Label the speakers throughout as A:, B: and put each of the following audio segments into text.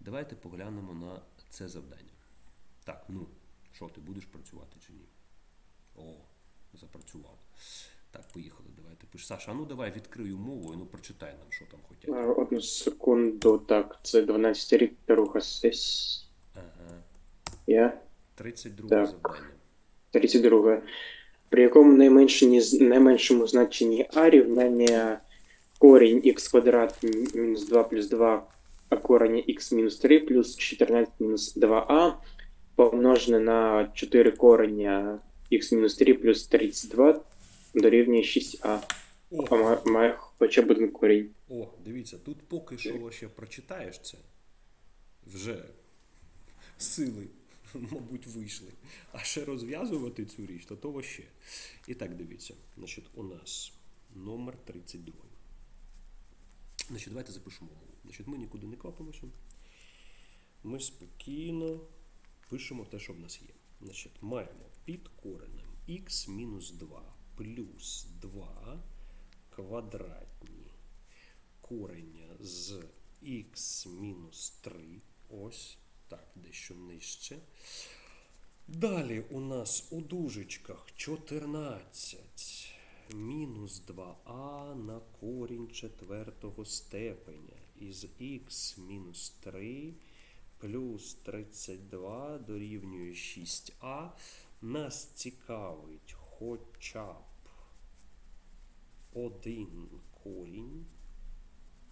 A: Давайте поглянемо на це завдання. Так, ну, що ти будеш працювати чи ні? О, запрацював. Так, поїхали. Давайте пиш. Саша, а ну давай відкрию мову і ну прочитай нам, що там хотять.
B: Е, Одну секунду, так, це 12 рік друга сесія.
A: Ага. 32
B: Так.
A: завдання.
B: 32. При якому найменшені, з- найменшому значенні а рівняння корінь х квадрат мінус 2 плюс 2, а корінь х мінус 3 плюс 14 мінус 2а помножене на 4 кореня х мінус 3 плюс 32 дорівнює 6а.
A: О,
B: А має хоча б один корінь.
A: О, дивіться, тут поки що ще прочитаєш це, вже сили, мабуть, вийшли. А ще розв'язувати цю річ, то того ще. І так, дивіться, значить, у нас номер 32. Значить, давайте запишемо. Значить, ми нікуди не квапимося. Ми спокійно пишемо те, що в нас є. Значить, маємо під коренем х мінус 2 плюс 2 квадратні корення з х мінус 3. Ось так, дещо нижче. Далі у нас у дужечках 14 мінус 2а на корінь четвертого степеня із х мінус 3 плюс 32 дорівнює 6а. Нас цікавить хоча б один корінь.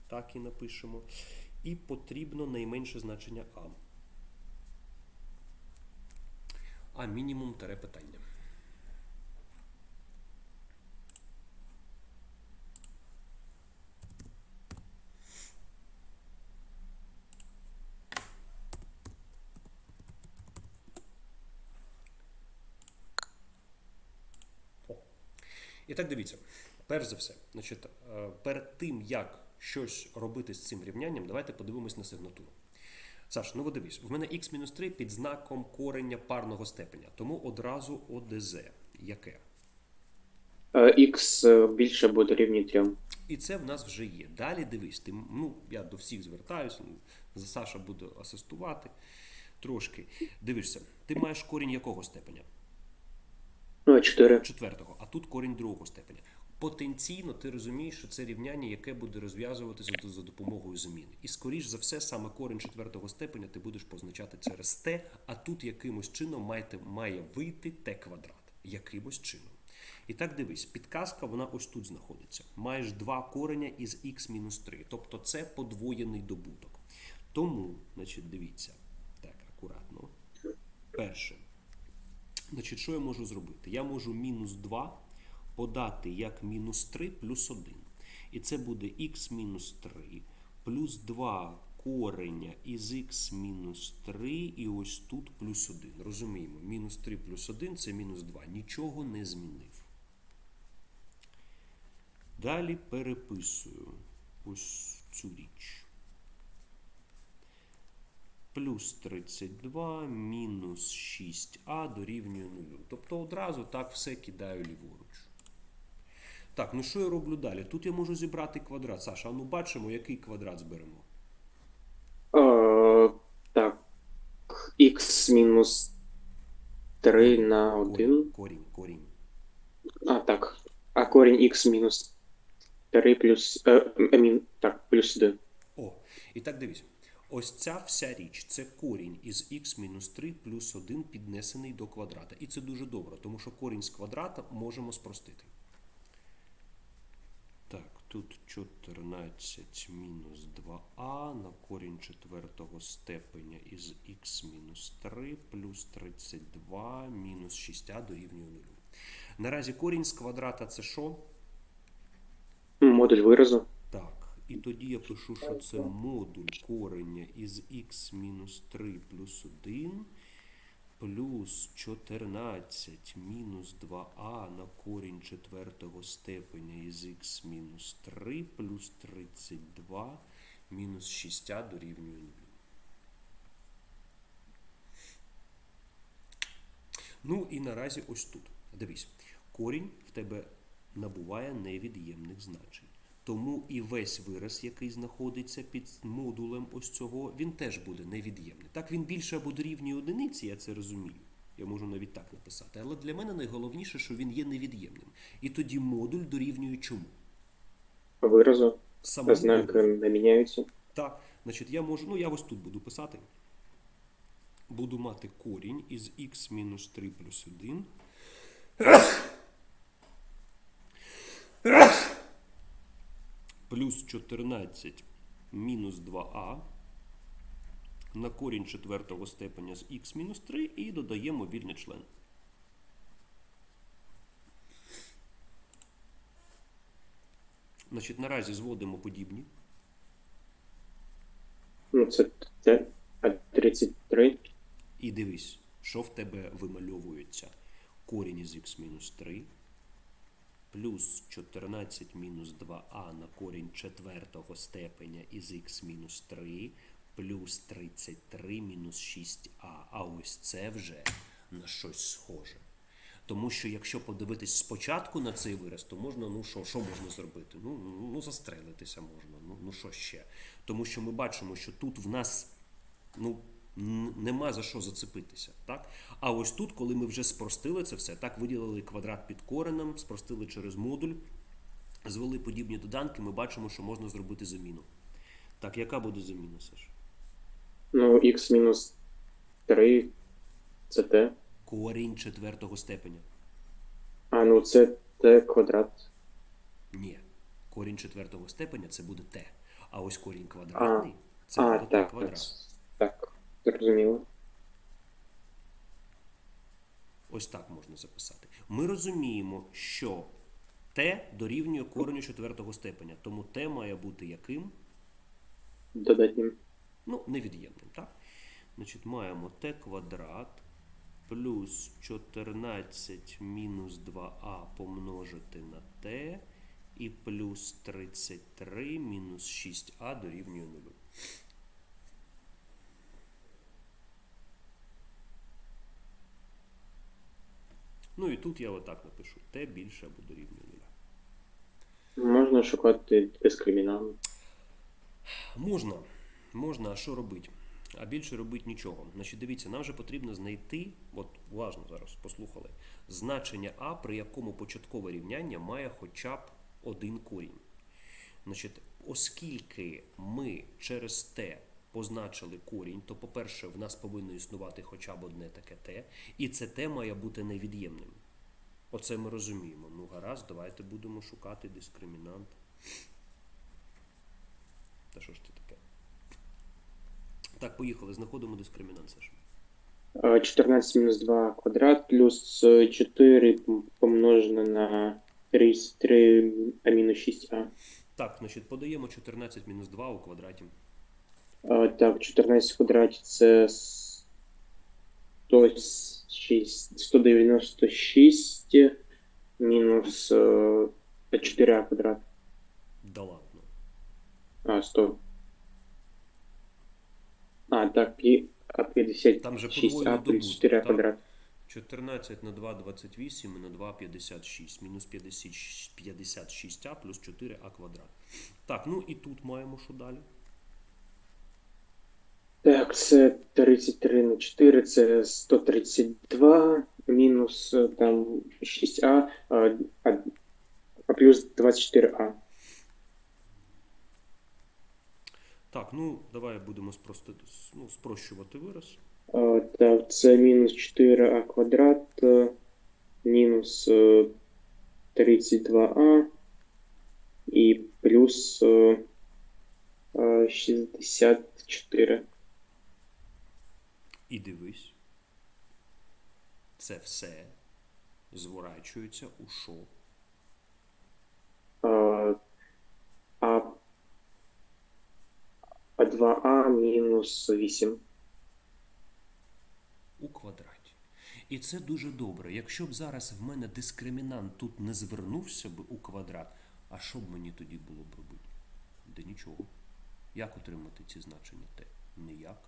A: Так і напишемо. І потрібно найменше значення А. А мінімум тере питання. Так дивіться, перш за все, значить, е, перед тим, як щось робити з цим рівнянням, давайте подивимось на сигнатуру. Саш, ну дивись, в мене х-3 під знаком корення парного степеня, тому одразу ОДЗ. Яке?
B: Е, Х е, більше або дорівнює 3.
A: І це в нас вже є. Далі дивись, ти, ну, я до всіх звертаюся, за Саша буде асистувати трошки. Дивишся, ти маєш корінь якого степеня?
B: Ну, 4.
A: четвертого, а тут корінь другого степеня. Потенційно ти розумієш, що це рівняння, яке буде розв'язуватися за, допомогою зміни. І скоріш за все, саме корінь четвертого степеня ти будеш позначати через t, а тут якимось чином має, має вийти t квадрат. Якимось чином. І так дивись, підказка вона ось тут знаходиться. Маєш два кореня із x-3, тобто це подвоєний добуток. Тому, значить, дивіться, так, акуратно. Перше. Значить, що я можу зробити? Я можу мінус 2 подати як мінус 3 плюс 1. І це буде х мінус 3 плюс 2 кореня із х мінус 3 і ось тут плюс 1. Розуміємо, мінус 3 плюс 1 це мінус 2. Нічого не змінив. Далі переписую ось цю річ плюс 32 мінус 6а дорівнює 0. Тобто одразу так все кидаю ліворуч. Так, ну що я роблю далі? Тут я можу зібрати квадрат. Саша, а ну бачимо, який квадрат зберемо.
B: Е, так. Х мінус 3 на 1.
A: Корінь, корінь.
B: А, так. А корінь х мінус 3 плюс. Е, е, мін, так, плюс 1.
A: О, і так дивись. Ось ця вся річ це корінь із х мінус 3 плюс 1 піднесений до квадрата. І це дуже добре, тому що корінь з квадрата можемо спростити. Так, тут 14 мінус 2а на корінь четвертого степеня із х мінус 3 плюс 32 мінус 6а дорівнює 0. Наразі корінь з квадрата це що?
B: Модуль виразу.
A: І тоді я пишу, що це модуль корення із х мінус 3 плюс 1 плюс 14 мінус 2а на корінь четвертого степеня із х мінус 3 плюс 32 мінус 6а дорівнює 0. Ну і наразі ось тут. Дивись, корінь в тебе набуває невід'ємних значень. Тому і весь вираз, який знаходиться під модулем ось цього, він теж буде невід'ємний. Так він більше або дорівнює одиниці, я це розумію. Я можу навіть так написати. Але для мене найголовніше, що він є невід'ємним. І тоді модуль дорівнює чому?
B: Виразу. Знаки не міняються.
A: Так, значить, я можу, ну я ось тут буду писати. Буду мати корінь із х мінус 3 плюс 1. Плюс 14 мінус 2а на корінь четвертого степеня з х мінус 3 і додаємо вільний член. Значить, наразі зводимо подібні.
B: Ну, це Т, 33.
A: І дивись, що в тебе вимальовується. Корінь із х мінус 3, плюс 14 мінус 2а на корінь четвертого степеня із х мінус 3, плюс 33 мінус 6а. А ось це вже на щось схоже. Тому що якщо подивитись спочатку на цей вираз, то можна, ну що, що можна зробити? Ну, ну, застрелитися можна. Ну, ну що ще? Тому що ми бачимо, що тут в нас ну, нема за що зацепитися. Так? А ось тут, коли ми вже спростили це все, так, виділили квадрат під коренем, спростили через модуль, звели подібні доданки, ми бачимо, що можна зробити заміну. Так, яка буде заміна, Саш?
B: Ну, х мінус 3 це Т.
A: Корінь четвертого степеня.
B: А, ну це Т квадрат.
A: Ні. Корінь четвертого степеня це буде t. А ось корінь квадратний це
B: а,
A: буде
B: так,
A: квадрат.
B: так, зрозуміло.
A: Ось так можна записати. Ми розуміємо, що t дорівнює кореню четвертого степеня. Тому t має бути яким?
B: Додатнім.
A: Ну, невід'ємним, так? Значить, маємо t квадрат плюс 14 мінус 2а помножити на t і плюс 33 мінус 6а дорівнює 0. Ну і тут я отак напишу. t більше або дорівнює 0.
B: Можна шукати дискримінант.
A: Можна, можна, а що робити? А більше робити нічого. Значить, дивіться, нам вже потрібно знайти, от уважно зараз послухали, значення А, при якому початкове рівняння має хоча б один корінь. Значить, оскільки ми через Т позначили корінь, то, по-перше, в нас повинно існувати хоча б одне таке Т, і це Т має бути невід'ємним. Оце ми розуміємо. Ну, гаразд, давайте будемо шукати дискримінант. Та що ж це таке? Так, поїхали, знаходимо дискримінант, Саша.
B: А, 14 мінус 2 квадрат плюс е, 4 помножено на 33 а мінус 6а.
A: Так, значить, подаємо 14 мінус 2 у квадраті.
B: Так, 14 в квадраті це 106, 196 мінус е, 4а квадрат.
A: Да ладно.
B: А, 100. А, так, і а
A: Там же
B: 56
A: подвоєний
B: а плюс
A: добуток,
B: 4
A: так?
B: квадрат.
A: 14 на 2 28 і на 2 56. Мінус 50 56а плюс 4а квадрат. Так, ну і тут маємо що далі?
B: Так, це 33 на 4, це 132 мінус е, там 6а, а, а, а плюс 24а.
A: Так, ну давай будемо спрости, ну, спрощувати вираз.
B: А, Так, це мінус 4а квадрат, е, мінус е, 32а і плюс е, е, 64.
A: І дивись. Це все зворачується у що?
B: А, а, а 2а мінус 8.
A: у квадраті. І це дуже добре. Якщо б зараз в мене дискримінант тут не звернувся б у квадрат, а що б мені тоді було б робити? Да нічого. Як отримати ці значення Т? Ніяк.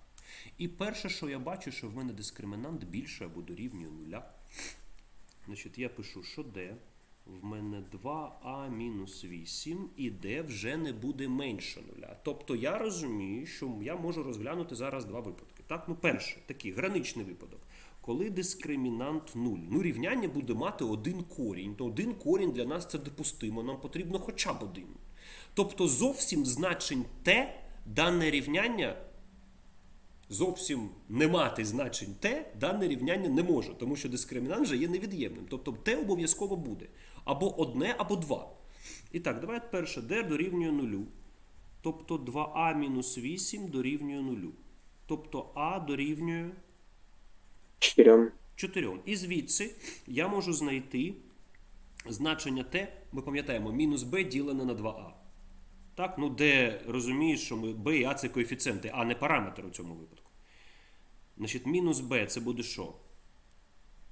A: І перше, що я бачу, що в мене дискримінант більше або дорівнює нуля. Значить, я пишу, що D в мене 2а мінус 8, і d вже не буде менше нуля. Тобто я розумію, що я можу розглянути зараз два випадки. Так, ну перше, такий граничний випадок. Коли дискримінант 0. Ну, рівняння буде мати один корінь. То один корінь для нас це допустимо. Нам потрібно хоча б один. Тобто зовсім значень t дане рівняння зовсім не мати значень t, дане рівняння не може, тому що дискримінант вже є невід'ємним. Тобто t обов'язково буде. Або одне, або два. І так, давайте перше, d дорівнює нулю. Тобто 2а мінус 8 дорівнює нулю. Тобто а дорівнює
B: 4.
A: 4. І звідси я можу знайти значення t, ми пам'ятаємо, мінус b ділене на 2а. Так, ну де розумієш, що ми b і a це коефіцієнти, а не параметр у цьому випадку. Значить, мінус b це буде що?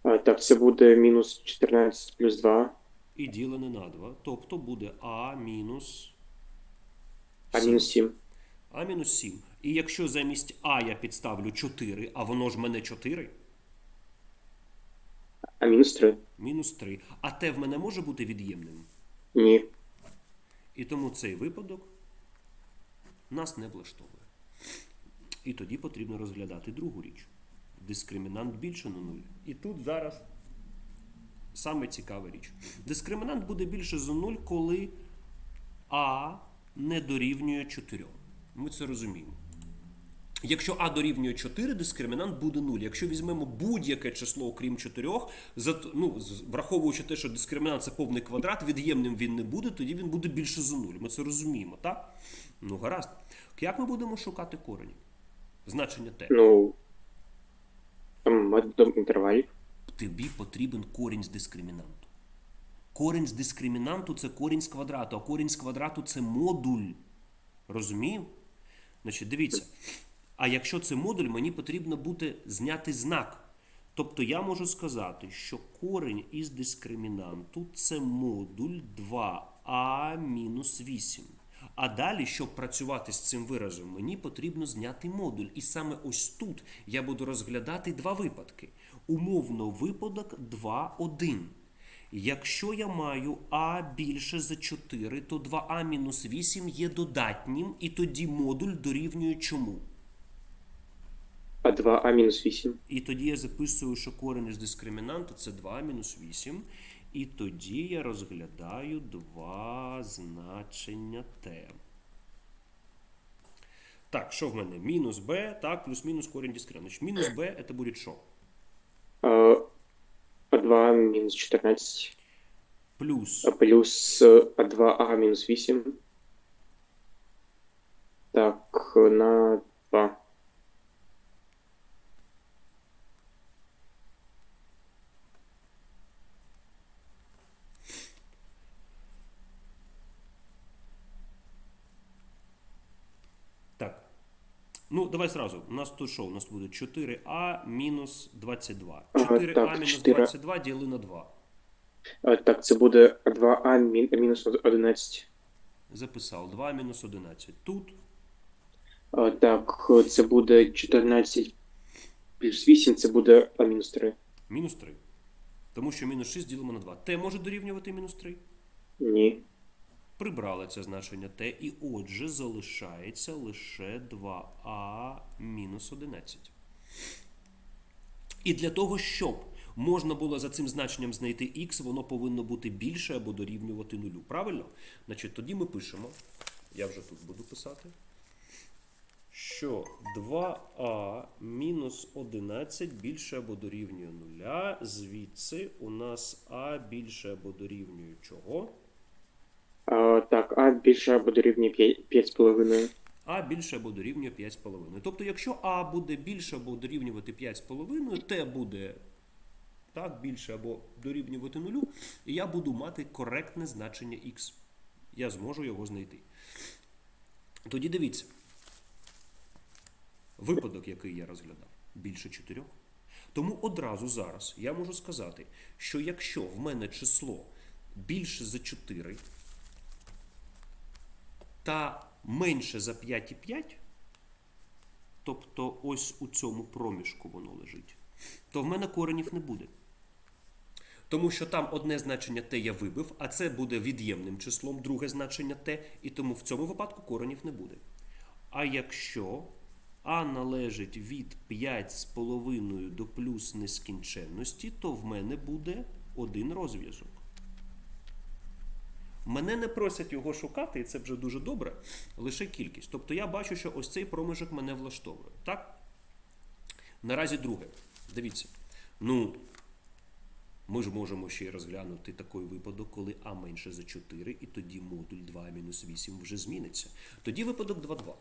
B: А, так, це буде мінус 14 плюс 2,
A: І ділене на 2. Тобто буде а мінус
B: а мінус 7.
A: А мінус 7. І якщо замість А я підставлю 4, а воно ж мене 4,
B: А мінус 3.
A: мінус 3. А те в мене може бути від'ємним.
B: Ні.
A: І тому цей випадок нас не влаштовує. І тоді потрібно розглядати другу річ. Дискримінант більше на нуль. І тут зараз саме цікава річ. Дискримінант буде більше за нуль, коли А не дорівнює 4. Ми це розуміємо. Якщо А дорівнює 4, дискримінант буде 0. Якщо візьмемо будь-яке число, окрім 4, зат- ну, враховуючи те, що дискримінант це повний квадрат, від'ємним він не буде, тоді він буде більше за 0. Ми це розуміємо, так? Ну, гаразд. Як ми будемо шукати корені? Значення t.
B: Ну. Методом інтервалів.
A: Тобі потрібен корінь з дискримінанту. Корінь з дискримінанту це корінь з квадрату, а корінь з квадрату це модуль. Розумів? Значить, дивіться. А якщо це модуль, мені потрібно буде зняти знак. Тобто я можу сказати, що корінь із дискримінанту це модуль 2а-8. А далі, щоб працювати з цим виразом, мені потрібно зняти модуль. І саме ось тут я буду розглядати два випадки. Умовно, випадок 2,1. Якщо я маю а більше за 4, то 2а мінус 8 є додатнім, і тоді модуль дорівнює чому?
B: А 2а мінус 8.
A: І тоді я записую, що корінь із дискримінанту це 2 мінус 8. І тоді я розглядаю два значення t. Так, що в мене? Мінус b, так, плюс-мінус корінь дискримінанту. Мінус b це буде що?
B: А, а 2 мінус 14.
A: Плюс
B: плюс е, а 2а мінус 8. Так, на 2.
A: Так. Ну, давай сразу. У нас тут що? У нас буде 4а мінус 22.
B: Ага,
A: 4а
B: так,
A: мінус
B: 4.
A: 22 діли на 2.
B: А, так, це буде 2а мін, мінус 11.
A: Записав 2 мінус 11. Тут
B: А, так, це буде 14 плюс 8, це буде а мінус 3.
A: мінус 3. Тому що мінус 6 ділимо на 2. Т може дорівнювати мінус 3.
B: Ні.
A: Прибрали це значення Т, і отже залишається лише 2а мінус 11. І для того, щоб можна було за цим значенням знайти х, воно повинно бути більше або дорівнювати нулю. Правильно? Значить, тоді ми пишемо, я вже тут буду писати, що 2а мінус 11 більше або дорівнює нуля. Звідси у нас а більше або дорівнює чого?
B: Так, а більше або дорівнює 5,5.
A: А більше або дорівнює 5,5. Тобто, якщо А буде більше або дорівнювати 5,5, Т буде так, більше або дорівнювати нулю, і я буду мати коректне значення х. Я зможу його знайти. Тоді дивіться. Випадок, який я розглядав, більше 4. Тому одразу зараз я можу сказати, що якщо в мене число більше за 4 та менше за 5,5, тобто ось у цьому проміжку воно лежить, то в мене коренів не буде. Тому що там одне значення t я вибив, а це буде від'ємним числом, друге значення t, і тому в цьому випадку коренів не буде. А якщо а належить від 5,5 до плюс нескінченності, то в мене буде один розв'язок. Мене не просять його шукати, і це вже дуже добре, лише кількість. Тобто я бачу, що ось цей проміжок мене влаштовує. Так? Наразі друге. Дивіться. Ну, ми ж можемо ще й розглянути такий випадок, коли А менше за 4, і тоді модуль 2 мінус 8 вже зміниться. Тоді випадок 2,2.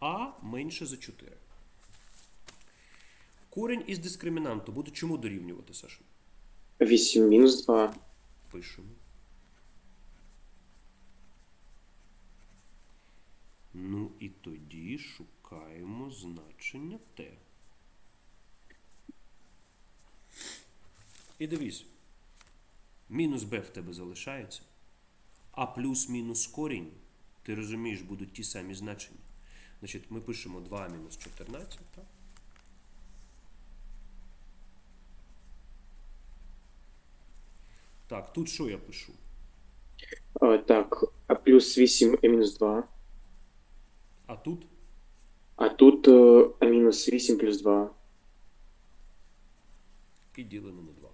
A: А менше за 4. Корінь із дискримінанту буде чому дорівнювати, Саша?
B: 8 мінус 2.
A: Пишемо. Ну і тоді шукаємо значення Т. І дивись. Мінус b в тебе залишається. А плюс-мінус корінь, ти розумієш, будуть ті самі значення. Значить, ми пишемо 2 мінус 14, так? Так, тут що я пишу?
B: Е, Так, а плюс 8 і мінус 2.
A: А тут
B: А тут е, а мінус 8 плюс 2.
A: підділено на 2.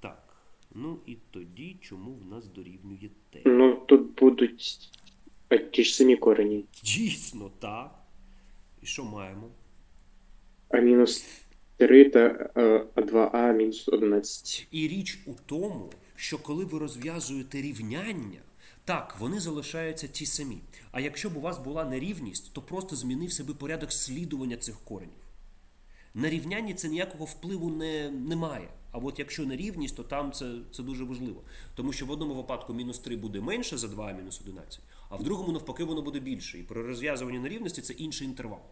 A: Так. Ну і тоді чому в нас дорівнює t?
B: Ну, тут будуть ті ж самі корені.
A: Дійсно, так. І що маємо?
B: А мінус 3 та е, а 2а мінус 11.
A: І річ у тому, що коли ви розв'язуєте рівняння, так, вони залишаються ті самі. А якщо б у вас була нерівність, то просто змінився би порядок слідування цих коренів. На рівнянні це ніякого впливу не, немає. А от якщо нерівність, то там це, це дуже важливо. Тому що в одному випадку мінус 3 буде менше за 2 мінус 11, а в другому, навпаки, воно буде більше. І при розв'язуванні нерівності це інший інтервал.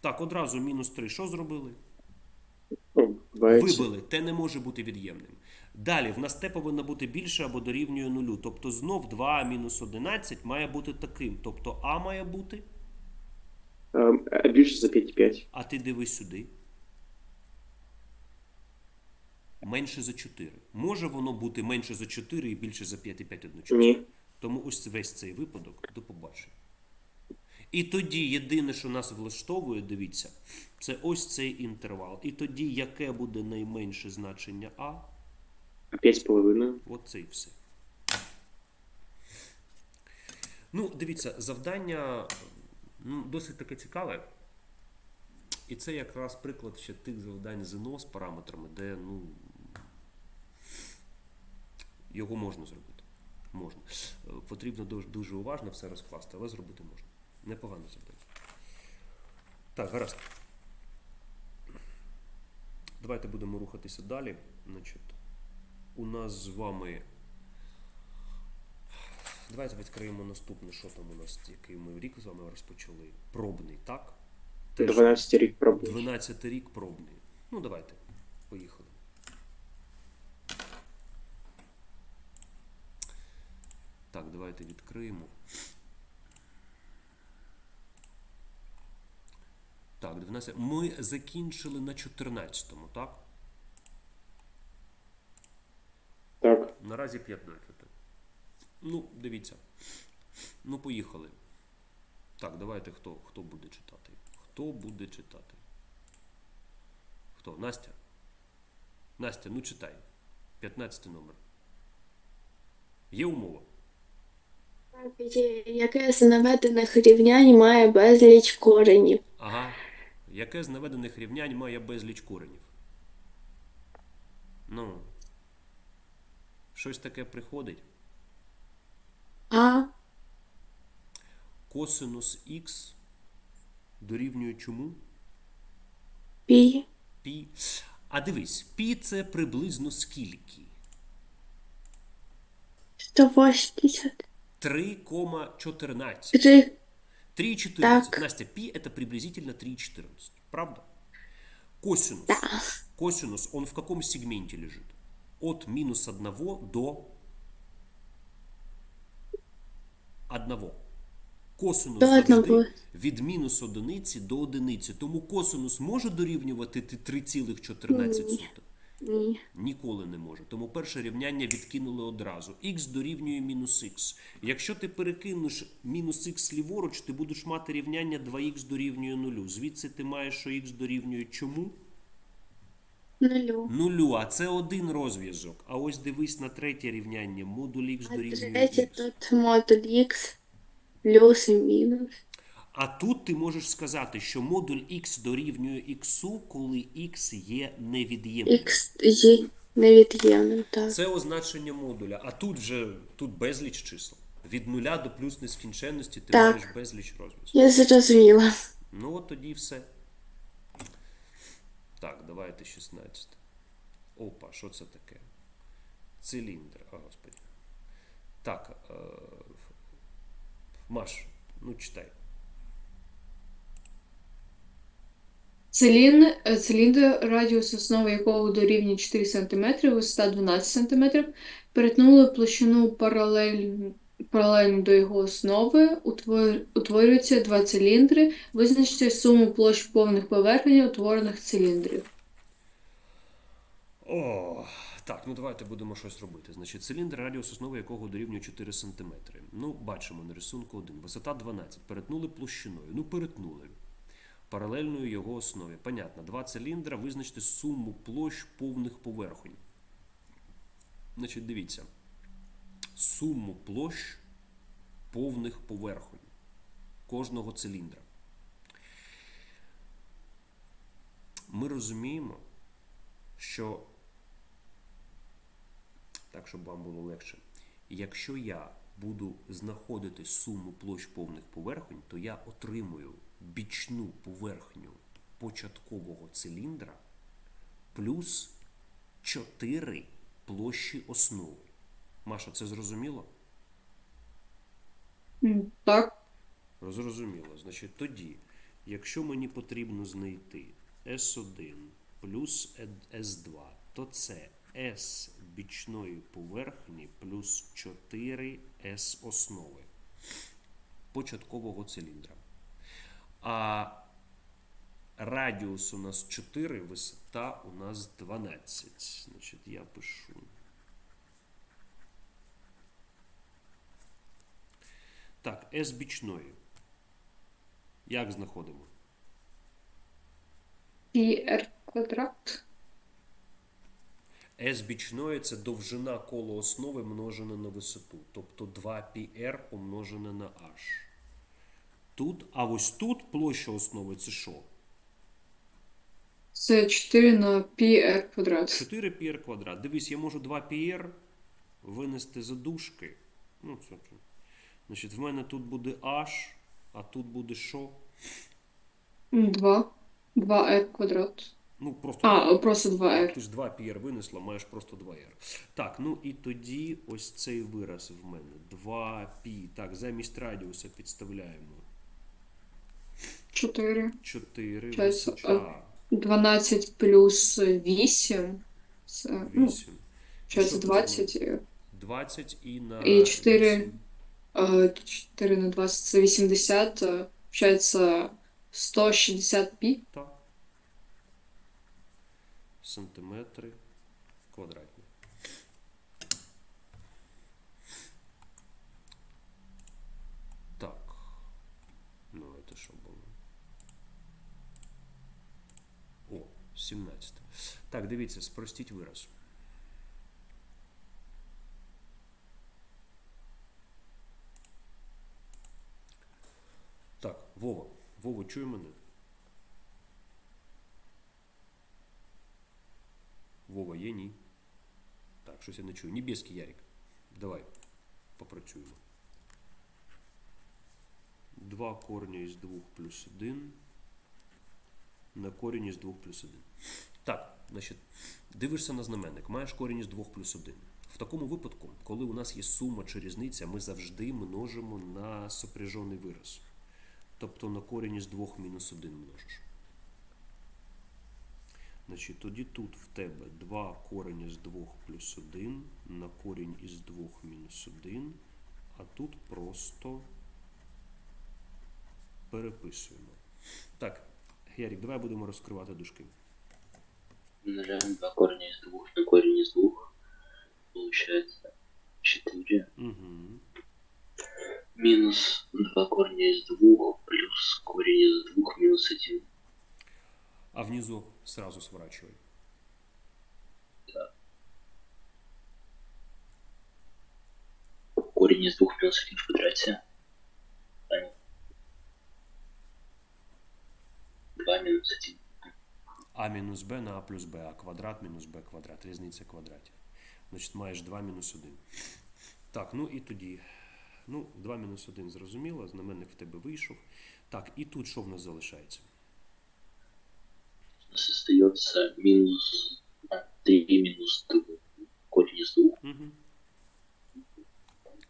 A: Так, одразу мінус 3 що зробили?
B: Вбивається.
A: Вибили, те не може бути від'ємним. Далі, в нас те повинно бути більше або дорівнює нулю. Тобто знов 2 мінус 11 має бути таким. Тобто А має бути,
B: Е, А більше за 5,5.
A: а ти дивись сюди. Менше за 4. Може воно бути менше за 4 і більше за 5,5 одночасно?
B: Ні.
A: Тому ось весь цей випадок до побачення. І тоді єдине, що нас влаштовує, дивіться, це ось цей інтервал. І тоді яке буде найменше значення А?
B: А 5,5.
A: Оце і все. Ну, дивіться, завдання ну, досить таке цікаве. І це якраз приклад ще тих завдань ЗНО з параметрами, де ну, його можна зробити. Можна. Е, Потрібно дуже, дуже уважно все розкласти, але зробити можна. Непогане завдання. Так, гаразд. Давайте будемо рухатися далі. Значить, у нас з вами. Давайте відкриємо наступне, що там у нас, який ми рік з вами розпочали. Пробний, так? Теж
B: 12 рік пробув.
A: 12 рік пробний. Ну, давайте. Поїхали. Так, давайте відкриємо. Так, 12. Ми закінчили на 14-му, так?
B: Так.
A: Наразі 15. Ну, дивіться. Ну, поїхали. Так, давайте хто, хто буде читати? Хто буде читати? Хто? Настя? Настя, ну читай. 15 номер. Є умова.
C: Є- Яке з наведених рівнянь має безліч коренів?
A: Ага. Яке з наведених рівнянь має безліч коренів? Ну. Щось таке приходить.
C: А,
A: Косинус х дорівнює чому?
C: пі,
A: Пі. А дивись, пі це приблизно скільки?
C: 180,
A: 3,14.
C: 3,
A: 3,14.
C: Так.
A: Настя, пи это приблизительно 3,14. Правда? Косинус.
C: да,
A: Косинус, он в каком сегменте лежит? От минус 1 до 1. Косинус
C: То
A: завжди
C: одного.
A: від мінус одиниці до одиниці. Тому косинус може дорівнювати ти 3,14?
C: Ні.
A: Ніколи не може. Тому перше рівняння відкинули одразу. Х дорівнює мінус х. Якщо ти перекинеш мінус х ліворуч, ти будеш мати рівняння 2х дорівнює нулю. Звідси ти маєш, що х дорівнює чому?
C: Нулю.
A: Нулю, а це один розв'язок. А ось дивись на третє рівняння. Модуль х
C: А
A: дорівнює
C: третє тут модуль х плюс і мінус.
A: А тут ти можеш сказати, що модуль х дорівнює х, коли х є невід'ємним.
C: Х є невід'ємним, так.
A: Це означення модуля. А тут вже тут безліч чисел. Від нуля до плюс нескінченності ти
C: Так.
A: маєш безліч розв'язків.
C: Я зрозуміла.
A: Ну от тоді все. Так, давайте 16. Опа, що це таке? Циліндр. О, господи. Так. Е, Маш, ну читай.
D: Цилін, е, циліндр, радіус основи якого дорівнює 4 см, висота 12 см, перетнули площину паралельно, паралельно до його основи, утвор, утворюються два циліндри, визначте суму площ повних поверхень утворених циліндрів.
A: О, так, ну давайте будемо щось робити. Значить, циліндр, радіус основи якого дорівнює 4 см. Ну, бачимо на рисунку 1. Висота 12. Перетнули площиною. Ну, перетнули. Паралельною його основі. Понятно. Два циліндра. Визначте суму площ повних поверхонь. Значить, дивіться. Суму площ повних поверхонь кожного циліндра. Ми розуміємо, що так, щоб вам було легше. Якщо я буду знаходити суму площ повних поверхонь, то я отримую бічну поверхню початкового циліндра плюс 4 площі основи. Маша, це зрозуміло?
D: Так,
A: Зрозуміло. Значить, тоді, якщо мені потрібно знайти S1 плюс S2, то це S бічної поверхні плюс 4 S основи початкового циліндра. А радіус у нас 4, висота у нас 12. Значить, я пишу. Так, S бічної. Як знаходимо?
D: πr квадрат.
A: S бічної це довжина коло основи множена на висоту. Тобто 2πr помножене на h Тут, а ось тут площа основи це що?
D: Це 4 на πr квадрат.
A: 4πr квадрат. Дивись, я можу 2πr винести за дужки. Ну, це, це. Значить, в мене тут буде h, а тут буде що?
D: 2. 2r квадрат.
A: Ну, просто
D: А, просто 2r.
A: Ти ж 2 πr винесла, маєш просто 2r. Так, ну і тоді ось цей вираз в мене. 2 π. Так, замість радіуса підставляємо
D: 4.
A: 4
D: Щас,
A: висота
D: 12 плюс 8. Це, ну,
A: 8.
D: Що
A: Що
D: 20? е,
A: 20 і на
D: І 4.
A: 8.
D: е, 4 на 20 це 80. е, Получається 160 пі.
A: Так. Сантиметри квадратні. 17. Так, дивіться, спростіть вираз. Так, Вова. Вова, чує мене? Вова є, ні. Так, щось я не чую. Небеський Ярик. Давай попрацюємо. 2 корня із 2 плюс 1 на корінь із 2 плюс 1. Так, значить, дивишся на знаменник, маєш корінь із 2 плюс 1. В такому випадку, коли у нас є сума чи різниця, ми завжди множимо на сопряжений вираз. Тобто на корінь із 2 мінус 1 множиш. Значить, тоді тут в тебе 2 корень з 2 плюс 1 на корінь із 2 мінус 1, а тут просто переписуємо. Так, Ярік, давай будемо розкривати дужки.
E: Умножаем 2 корня из 2 на корень из 2. Получается 4
A: Угу.
E: минус 2 корня из 2 плюс корень из 2 минус 1.
A: А внизу сразу сворачивай.
E: Корень из 2 минус 1 в квадрате.
A: А мінус Б на А плюс Б, а квадрат мінус Б квадрат. Різниця квадратів. Значить, маєш 2 мінус 1. Так, ну і тоді. Ну, 2 мінус 1 зрозуміло, знаменник в тебе вийшов. Так, і тут що в нас залишається?
E: У нас остается минус а, 3 минус 2 корень из 2.
A: Угу.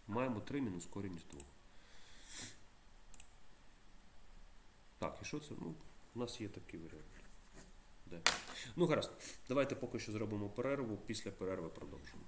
A: Маємо 3 мінус корінь з 2. Так, і що це? Ну, у нас є такий варіант. Ну, гаразд. Давайте поки що зробимо перерву. Після перерви продовжимо.